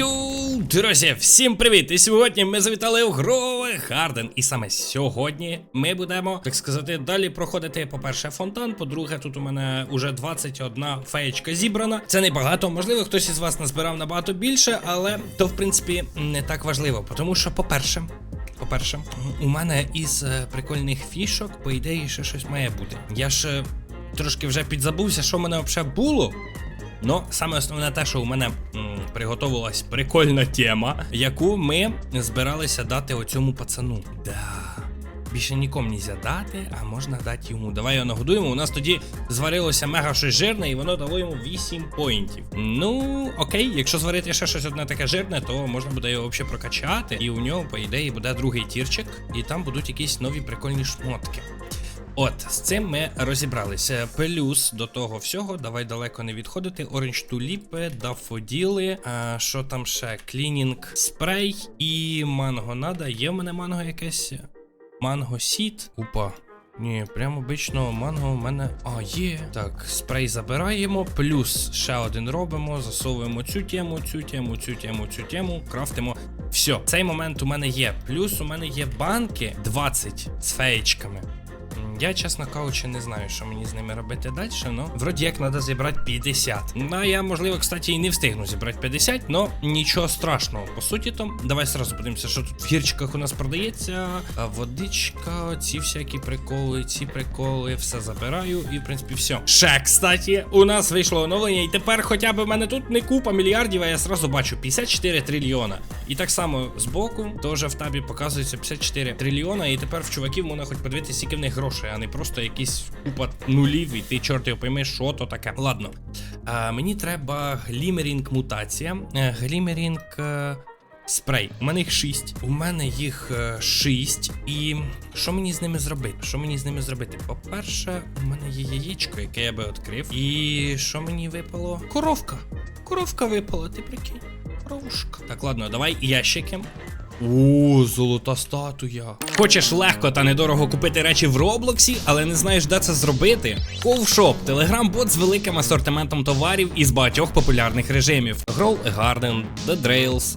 Йоу, друзі, всім привіт! І сьогодні ми завітали у Грове Гарден. І саме сьогодні ми будемо, так сказати, далі проходити, по-перше, фонтан. По-друге, тут у мене уже 21 феєчка зібрана. Це небагато. Можливо, хтось із вас назбирав набагато більше, але то, в принципі, не так важливо. Тому що, по-перше, по-перше, у мене із е, прикольних фішок, по ідеї, ще щось має бути. Я ж е, трошки вже підзабувся, що в мене взагалі було. Ну, саме основне те, що у мене м, приготувалась прикольна тема, яку ми збиралися дати оцьому пацану. Да. Більше нікому нельзя дати, а можна дати йому. Давай його нагодуємо. У нас тоді зварилося мега щось жирне, і воно дало йому 8 поінтів. Ну, окей, якщо зварити ще щось одне таке жирне, то можна буде його взагалі прокачати. І у нього, по ідеї, буде другий тірчик, і там будуть якісь нові прикольні шмотки. От, з цим ми розібралися. Плюс до того всього, давай далеко не відходити. Оранж туліпи, дафоділи, а, що там ще? Клінінг спрей і манго надо. Є в мене манго якесь? Манго сіт. Опа. Ні, прям обично манго у мене. А, є. Так, спрей забираємо, плюс ще один робимо, засовуємо цю тему, цю тему, цю тему, цю тему, крафтимо. Все, цей момент у мене є. Плюс у мене є банки 20 з феєчками. Я, чесно кажучи, не знаю, що мені з ними робити далі, но вроді як треба зібрати 50. Ну, я, можливо, кстати, і не встигну зібрати 50, но нічого страшного. По суті, то давай сразу подивимося, що тут в гірчиках у нас продається. Водичка, ці всякі приколи, ці приколи, все забираю, і в принципі все. Ще, кстати, у нас вийшло оновлення, і тепер хоча б в мене тут не купа мільярдів, а я сразу бачу 54 трильйона. І так само збоку, теж в табі показується 54 трильйона, і тепер в чуваків можна хоч подивитися, скільки в них грошей, а не просто якісь купа нулів, і ти чорт його пойми, що то таке. Ладно. А, мені треба глімерінг мутація. Е, Глімерінг. е, Спрей, у мене їх 6. У мене їх 6. І що мені з ними зробити? Що мені з ними зробити? По-перше, у мене є яєчко, яке я би відкрив. І що мені випало? Коровка. Коровка випала, ти прикинь. Коровушка. Так, ладно, давай ящики. О, золота статуя. Хочеш легко та недорого купити речі в Роблоксі, але не знаєш, де це зробити? Ковшоп телеграм-бот з великим асортиментом товарів із багатьох популярних режимів: Grow a Garden, The Drails,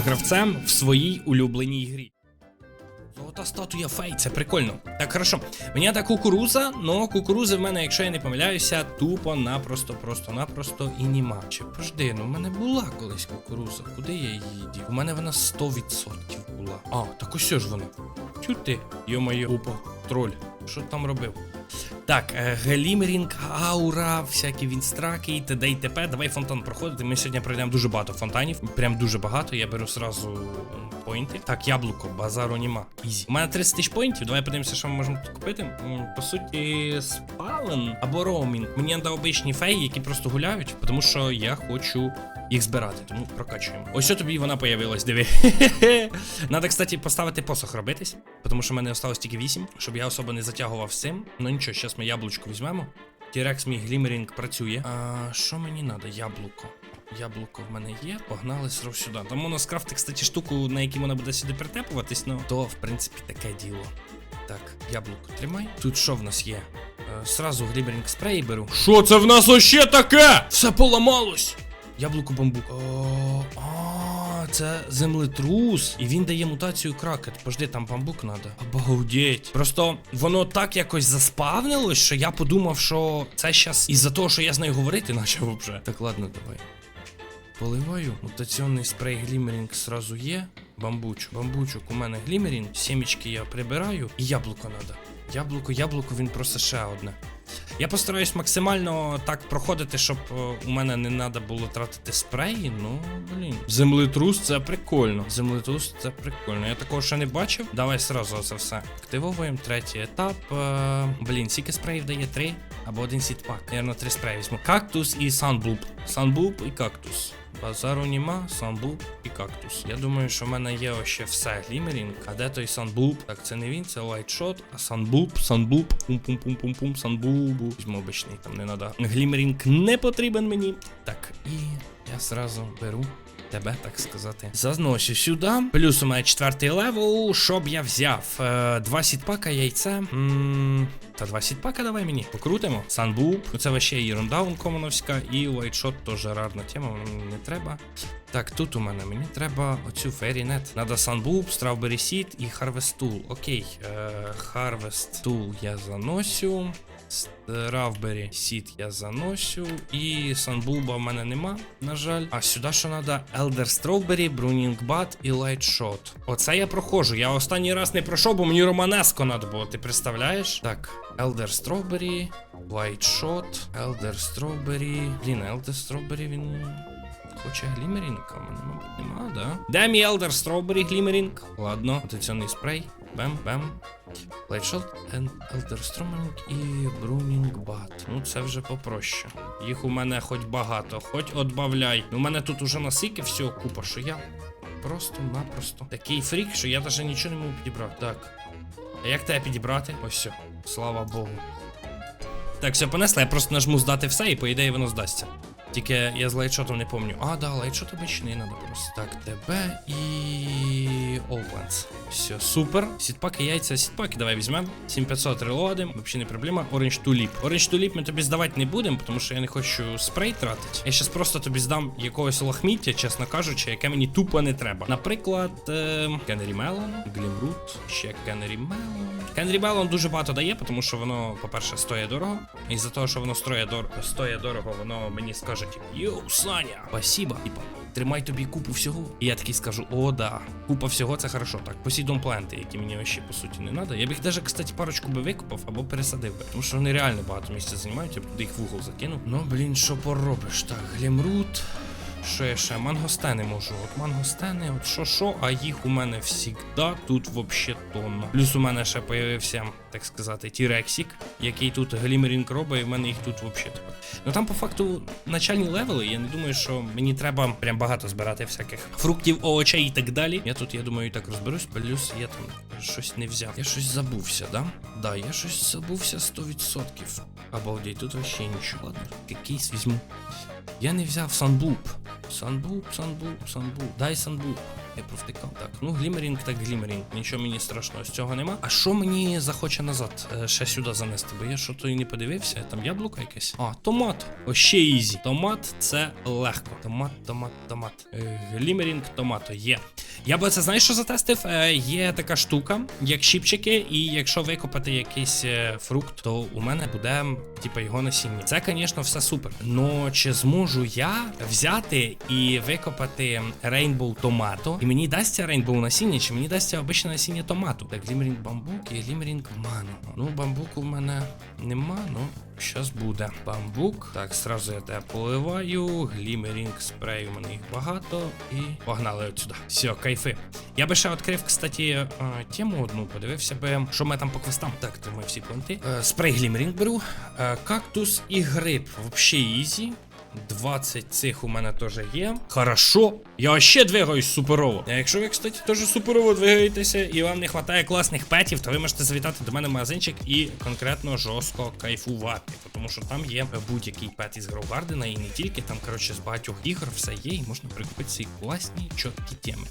гравцем в своїй улюбленій грі. Золота статуя фей, це прикольно. Так, хорошо. Мені та кукуруза, но кукурузи в мене, якщо я не помиляюся, тупо напросто, просто-напросто і нема. Чи пожди, ну в мене була колись кукуруза. Куди я її дів? У мене вона 100% була. А, так ось ж вона. Чу ти, йо-моє, опа, троль. Що там робив? Так, е, глімерінг, аура, всякі вінстраки і т.д. і т.п. Давай фонтан проходити. Ми сьогодні пройдемо дуже багато фонтанів. Прям дуже багато. Я беру сразу поінти. Так, яблуко, базару нема. Ізі. У мене 30 тисяч поінтів. Давай подивимося, що ми можемо тут купити. По суті, спален або роумінг. Мені треба обичні феї, які просто гуляють, тому що я хочу їх збирати. Тому прокачуємо. Ось що тобі вона появилась, диви. Надо, кстати, поставити посох робитись, тому що в мене осталось тільки 8, щоб я особо не затягував цим. Ну нічого, зараз ми яблучко візьмемо. Тірекс мій глімерінг працює. А що мені треба? Яблуко. Яблуко в мене є, погнали сров сюди. Там можна скрафти, кстати, штуку, на якій вона буде сюди притепуватись, ну то, в принципі, таке діло. Так, яблуко тримай. Тут що в нас є? Е, сразу глімерінг спрей беру. Що це в нас още таке? Все поламалось! Яблуко бамбук. А, це землетрус. І він дає мутацію кракет. Пожди, там бамбук надо. Обалдеть. Просто воно так якось заспавнилось, що я подумав, що це щас із-за того, що я з нею говорити почав вже. Так, ладно, давай. Поливаю. Мутаційний спрей глімерінг сразу є. Бамбучок. Бамбучок у мене глімерінг. Сімечки я прибираю. І яблуко надо. Яблуко, яблуко, він просто ще одне. Я постараюсь максимально так проходити, щоб е, у мене не треба було тратити спреї. Ну, блін. Землетрус це прикольно. Землетрус це прикольно. Я такого ще не бачив. Давай сразу це все. Активовуємо третій етап. Е, блін, скільки спреїв дає? Три або один сітпак. Наверно, три спреї візьму. Кактус і санблуб. Санблуб і кактус. Базару нема, Санблуб і кактус. Я думаю, що в мене є ще все. Глімерінг. А де той Санблуб? Так, це не він, це лайтшот, а Санблуб, санблуп, пум-пум-пум-пум-пум, санблубу. Візьму обичний, там не надо. Глімерінг не потрібен мені. Так, і я зразу беру. Тебе, так сказати, заношу сюди. Плюс у мене четвертий левел. Що б я взяв? Е, два сітпака, яйце. м та два сітпака давай мені. Покрутимо. Санбуп. Ну це вообще ерунда комоновська. І лайтшот теж рарна тема, мені не треба. Так, тут у мене мені треба оцю ферінет. Надо Sunbulb, Strawberry Seed і Harvest Tool. Окей. Е, Tool я заносю. Strawberry Seed я заносю. І Sunbulb в мене нема, на жаль. А сюди що треба? Elder Strawberry, Bruning Bud і Shot. Оце я проходжу. Я останній раз не пройшов, бо мені Романеско треба було. Ти представляєш? Так, Strawberry, Light Shot, Elder Strawberry. Блін, Elder Strawberry він. Хоче глімерінг, а мене, мабуть, нема, да? Де мій Elder Strawberry глімерінг? Ладно, потенціонний спрей. Бем, бем. Elder Strawberry і Bud. Ну це вже попроще. Їх у мене хоч багато, хоч отбавляй. У мене тут уже насики всього купа, що я просто-напросто такий фрік, що я навіть нічого не можу підібрати. Так. А як тебе підібрати? Ось все. Слава Богу. Так, все понесли, я просто нажму здати все, і по ідеї воно здасться. Тільки я з лайтшотом не помню. А, да, лайтшот обичний надо просто. Так, тебе і. Олпланс. Все, супер. Сітпаки, яйця, сітпаки, давай візьмемо. 7500 релодим, взагалі не проблема. Orange Tulip. Orange Tulip ми тобі здавати не будемо, тому що я не хочу спрей тратити. Я щас просто тобі здам якогось лахміття, чесно кажучи, яке мені тупо не треба. Наприклад. Кенрі Мелон, Глімрут, ще Кенрі Мелон. Кенрі Мелон дуже багато дає, тому що воно, по-перше, стоїть дорого. І за того, що воно стоїть дор... стоїть дорого, воно мені скаже, типу, йоу, Саня, спасибо. Типа, тримай тобі купу всього. І я такий скажу: о, да, купа всього це хорошо. Так, посідом планти, які мені вообще по суті не треба. Я б їх даже, кстати, парочку би викупав або пересадив би. Тому що вони реально багато місця займають, я б туди їх в угол закинув. Ну, блін, що поробиш? Так, глімрут. Що я ще? Мангостени можу. От мангостени, от що що, а їх у мене всігда тут вообще тонна. Плюс у мене ще появився, так сказати, тірексік, який тут глімерінг робить, і в мене їх тут вообще тепер. Ну там по факту начальні левели. Я не думаю, що мені треба прям багато збирати всяких фруктів, овочей і так далі. Я тут, я думаю, і так розберусь. Плюс я там щось не взяв. Я щось забувся, да? Да, я щось забувся 100%. Обалдеть, тут вообще нічого. Ладно, якийсь візьму. Я не взяв санбуп. Санбуп, санбуп, санбуп. Дай санбуп. Я провтикав. Так, ну глімерінг, так глімерінг. Нічого мені страшного з цього нема. А що мені захоче назад е, ще сюди занести? Бо я що то і не подивився. Там яблуко якесь. А, томат. О, ще ізі. Томат це легко. Томат, томат, томат. Е, глімерінг, томато. Є. Я би це знаєш, що затестив? Е, є така штука, як щіпчики, і якщо викопати якийсь фрукт, то у мене буде типа його насіння. Це, звісно, все супер. Но чи зможу я взяти і викопати рейнбоу томато? І мені дасться рейнбоу насіння, чи мені дасться обичне насіння томату? Так, глімерінг бамбук і глімерінг ману. Ну, бамбуку в мене нема, ну. Щас буде бамбук. Так, сразу я тебе поливаю. Глімерінг спрей, у мене їх багато. І погнали от сюди. Все, кайфи. Я би ще відкрив, кстати, тему одну, подивився би, що ми там по квестам. Так, ми всі планти. Е, спрей глімерінг беру. Е, кактус і гриб. Вообще ізі. 20 цих у мене теж є. Хорошо. Я ще двигаюсь суперово. А якщо ви, кстати, теж суперово двигаєтеся і вам не вистачає класних петів, то ви можете завітати до мене в магазинчик і конкретно жорстко кайфувати. Тому що там є будь-який пет із Гроугардена і не тільки, там, коротше, з багатьох ігор все є, і можна прикупити ці класні чіткі теми.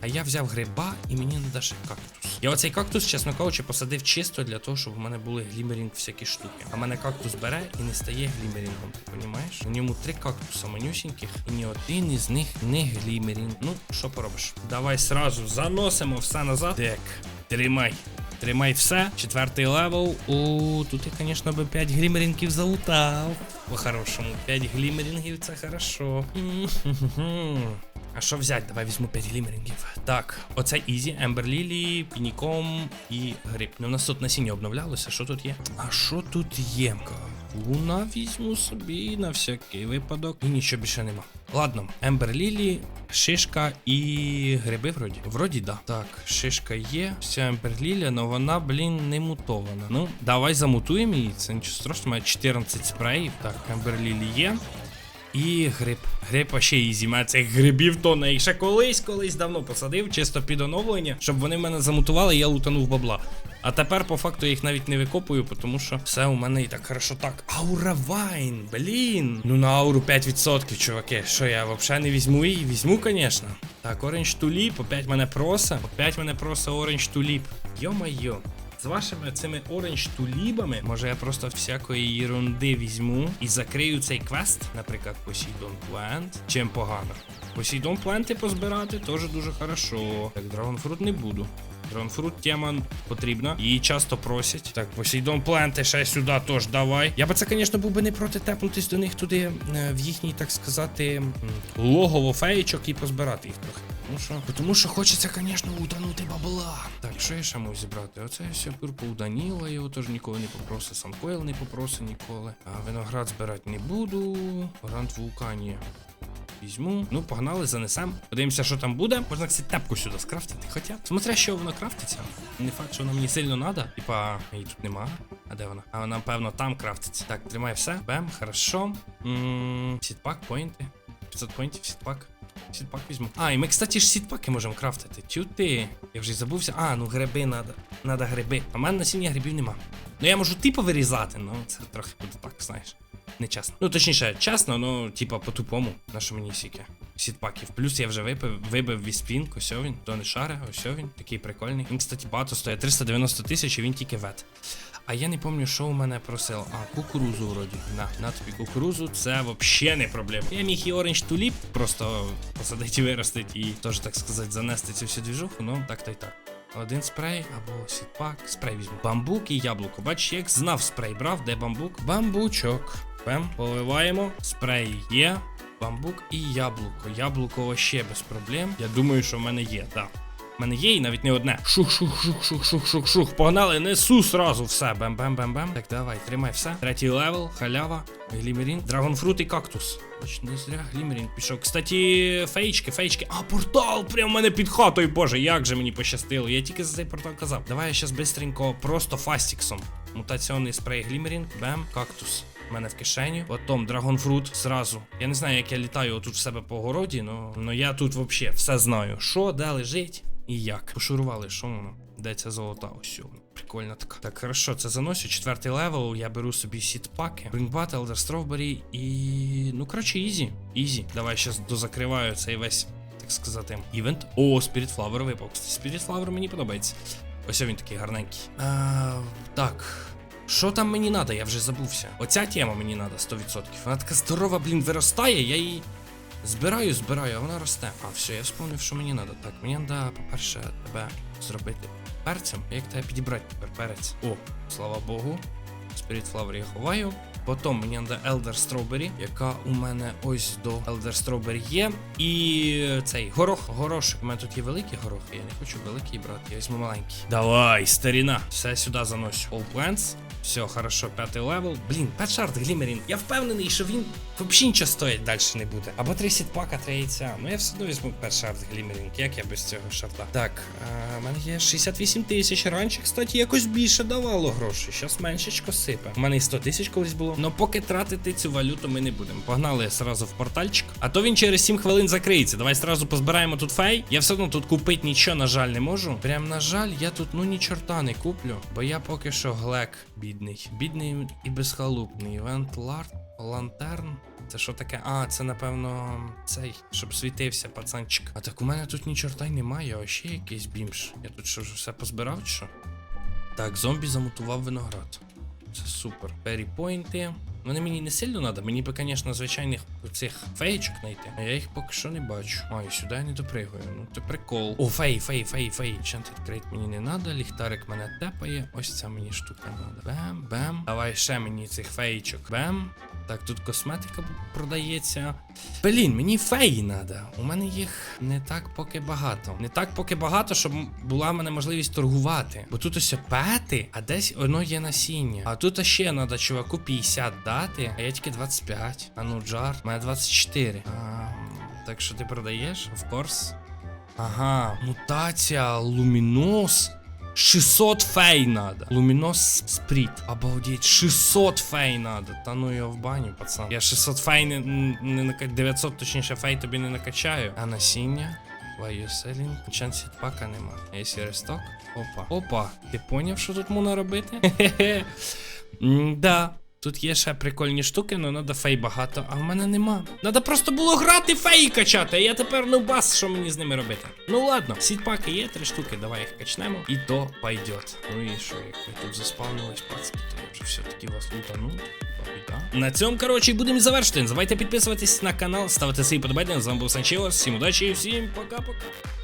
А я взяв гриба і мені не даше кактус. Я оцей кактус, чесно кажучи, посадив чисто для того, щоб в мене були глімерінг всякі штуки. А мене кактус бере і не стає глімерінгом, ти розумієш? У ньому три кактуса манюсіньких, і ні один із них не глімерінг. Ну, що поробиш? Давай сразу заносимо все назад. Так, тримай. Тримай все. Четвертий левел. О, тут я, звісно, би 5 глімерінгів залутав. По-хорошому, 5 глімерінгів це хорошо. А що взяти? Давай візьму 5 глімерінгів. Так, оце Ізі, Ембер Лілі, Пініком і гриб. Ну, у нас тут насіння обновлялося. Що тут є? А що тут є? Луна візьму собі на всякий випадок. І нічого більше нема. Ладно, Ембер Лілі, шишка і гриби вроді. Вроді да. Так, шишка є. Вся Ембер Лілі, але вона, блін, не мутована. Ну, давай замутуємо її. Це нічого страшного, має 14 спреїв. Так, Ембер Лілі є. І гриб. Гриб ще ізі. Мене цих грибів тонна. І ще колись, колись давно посадив, чисто під оновлення, щоб вони мене замутували, і я лутанув бабла. А тепер, по факту, я їх навіть не викопую, тому що все у мене і так хорошо так. Аура Вайн, блін. Ну на ауру 5%, чуваки. Що я взагалі не візьму її? Візьму, звісно. Так, Orange Tulip, опять мене проса. Опять мене проса Orange Tulip. Йо-майо. З вашими цими оранж тулібами, може я просто всякої ерунди візьму і закрию цей квест, наприклад, Poseidon Plant. Чим погано. Poseidon Plant позбирати теж дуже хорошо. Так, Dragon не буду. Fruit тема потрібна. Її часто просять. Так, Poseidon Plant ще сюди теж давай. Я би це, звісно, був би не проти тепнутись до них туди, е, в їхній, так сказати, логово феєчок і позбирати їх трохи. Тому що, тому що хочеться, звісно, утонути бабла. Так, що я ще можу зібрати? Оце все пюрку у Даніла, його теж ніколи не попросив, Санкойл не попросив ніколи. А виноград збирати не буду. Грант вулкані. Візьму. Ну, погнали, занесем. Подивимося, що там буде. Можна, кстати, тепку сюди скрафтити. Хоча, смотря, що воно крафтиться. Не факт, що воно мені сильно надо. Типа, її тут нема. А де вона? А вона, напевно, там крафтиться. Так, тримай все. Бем, хорошо. Сітпак, поінти. 500 поінтів, сітпак. Сітпак візьму. А, і ми, кстати, ж сітпаки можемо крафтити. Чути. Я вже й забувся. А, ну гриби надо. Надо гриби. А в мене насіння грибів нема. Ну я можу типу вирізати, ну це трохи буде так, знаєш. Нечесно. Ну, точніше, чесно, ну, типа, по-тупому. На що мені сіки? Сітпаків. Плюс я вже випив, вибив віспін, ось він, то не шаре, ось він, такий прикольний. Він, кстати, багато стоїть 390 тисяч і він тільки вет. А я не пам'ятаю, що у мене просило. А, кукурузу вроді. На, на тобі кукурузу, це взагалі не проблема. Я міг і оранж туліп просто посадити виростити і теж, так сказати, занести цю всю двіжуху, ну так то й так. Один спрей або сітпак. Спрей візьму. Бамбук і яблуко. Бач, як знав спрей брав, де бамбук? Бамбучок. Пем, поливаємо. Спрей є. Бамбук і яблуко. Яблуко вообще без проблем. Я думаю, що в мене є, так. У мене є і навіть не одне. Шух, шух, шух, шух, шух, шух, шух. Погнали, несу сразу все. Бем, бем, бем, бем. Так, давай, тримай все. Третій левел, халява, глімерін, драгонфрут і кактус. Бач, не зря глімерін пішов. Кстати, феєчки, феєчки. А, портал! Прямо в мене під хатою, боже, як же мені пощастило. Я тільки за цей портал казав. Давай я щас бистренько, просто фастіксом. Мутаційний спрей глімерін, бем, кактус. У мене в кишені. Потім драгонфрут зразу. Я не знаю, як я літаю отут в себе по городі, но я тут взагалі все знаю. Що, де лежить і як. Пошурували, що воно? Де ця золота? Ось воно. Прикольно така. Так, хорошо, це заносю. Четвертий левел. Я беру собі сітпаки. Bring Elder Strawberry і. Ну, коротше, ізі. Ізі. Давай щас дозакриваю цей весь, так сказати, івент. О, Spirit Flower випав. Spirit мені подобається. Ось він такий гарненький. А, так. Що там мені треба? Я вже забувся. Оця тема мені треба 100%. Вона така здорова, блін, виростає, я її збираю, збираю, а вона росте. А, все, я вспомнив, що мені треба. Так, мені треба, по-перше, тебе зробити перцем. Як тебе підібрати тепер перець? О, слава Богу. Spirit Flower я ховаю. Потім мені треба Elder Strawberry, яка у мене ось до Elder Strawberry є. І цей горох, горошок. У мене тут є великий горох, я не хочу великий брати, я візьму маленький. Давай, старіна. Все сюди заношу. All plants. Все, хорошо, п'ятий левел. Блін, петшарт Глімерін. Я впевнений, що він взагалі нічого стоїть далі не буде. Або три сітпака, три яйця. Ну я все одно візьму петшарт Глімерін. Як я без цього шарта? Так, а, в мене є 68 тисяч. Раніше, кстати, якось більше давало грошей. Щас меншечко сипе. У мене і 100 тисяч колись було. Но поки тратити цю валюту ми не будемо. Погнали сразу в портальчик. А то він через 7 хвилин закриється. Давай сразу позбираємо тут фей. Я все одно тут купити нічого, на жаль, не можу. Прям на жаль, я тут ну ні чорта не куплю. Бо я поки що глек бідний. Бідний і безхалупний. Івент. Лантерн. Це що таке? А, це напевно цей, щоб світився пацанчик. А так у мене тут ні чорта й немає, а ще якийсь бімш. Я тут що ж все позбирав чи що? Так, зомбі замутував виноград. Це супер. Періпойнти. Вони мені не сильно треба, мені би, звісно, звичайних цих феєчок знайти. А я їх поки що не бачу. І сюди я не допригую. Ну це прикол. О, фей, фей, фей, фей. Enchanted Crate мені не треба, ліхтарик мене тепає. Ось ця мені штука треба. Бем, бем. Давай ще мені цих феєчок. Бем. Так, тут косметика продається. Блін, мені феї треба. У мене їх не так поки багато. Не так поки багато, щоб була в мене можливість торгувати. Бо тут ось пети, а десь воно є насіння. А тут ще треба чуваку 50 дати, а я тільки 25. А ну джар, у мене 24. А, так що ти продаєш? В корс? Ага, мутація, лумінос. 600 фей надо. Лумінос сприт. Обалдеть, 600 фей надо. Та ну його в баню, пацан. Я 600 фей не, не нака... 900 точніше фей тобі не накачаю. А насіння? Why you selling? Чансі пака нема. А ресток? Опа. Опа. Ти поняв, що тут можна робити? Хе-хе. Да. Тут є ще прикольні штуки, але треба фей багато, а в мене нема. Надо просто було грати феї качати, а я тепер ну бас, що мені з ними робити. Ну ладно, сітпаки є три штуки, давай їх качнемо. І то пойдет. Ну і що, як ви тут заспавнились, пацки, то я вже все-таки вас лутану. На цьому, коротше, будемо завершити. Не забувайте підписуватись на канал, ставити свої подобання. З вами був Санчео. Всім удачі і всім пока-пока.